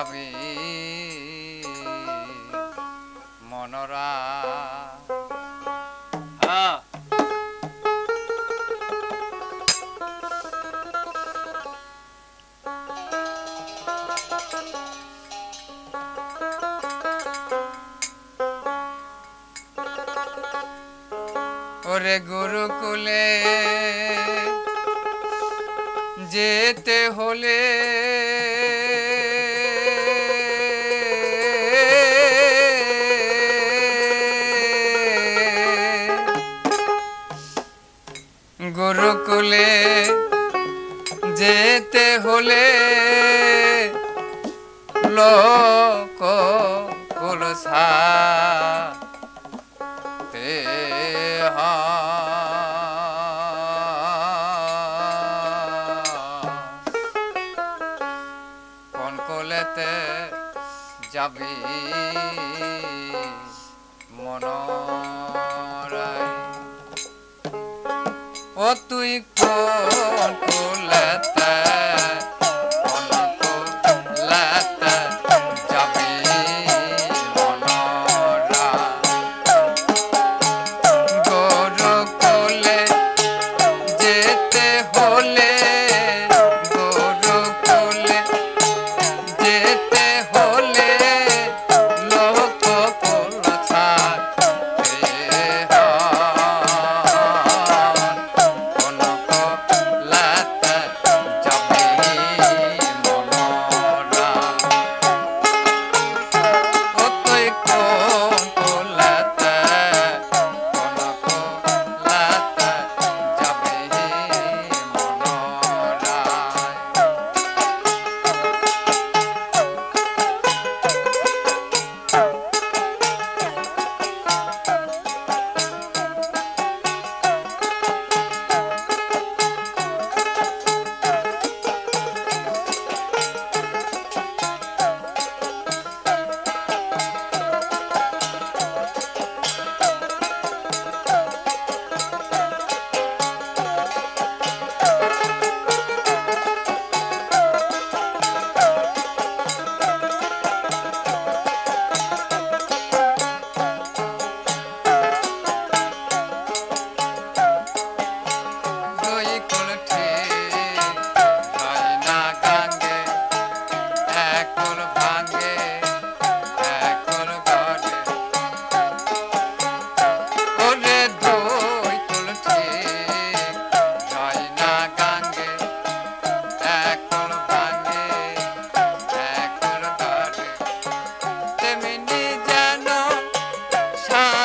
যাবি? মনরা। হ্যাঁ। ওরে গুরুকুলে যেতে হলে হলে লোক কুলসা কোন কোলেতে যাবি মনরাই ও তুই কোন কোলেতে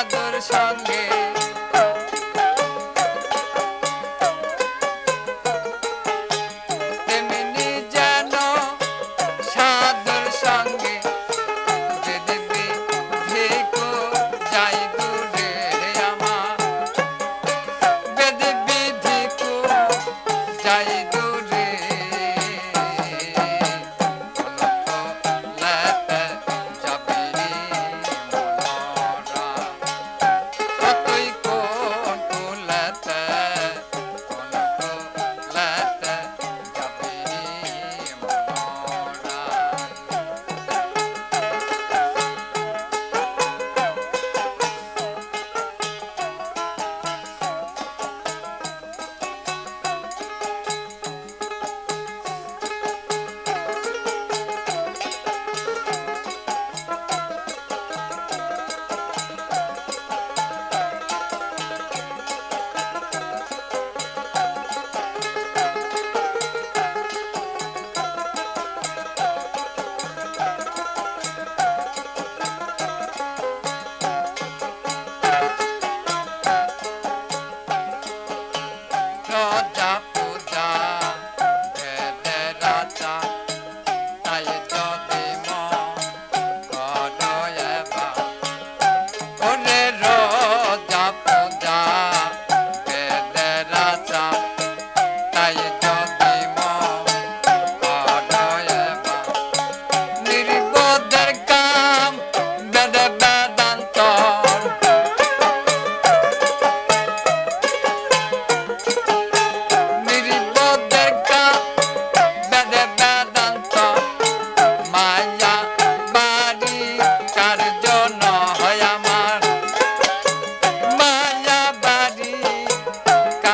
রাগর সঙ্গে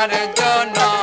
I don't know.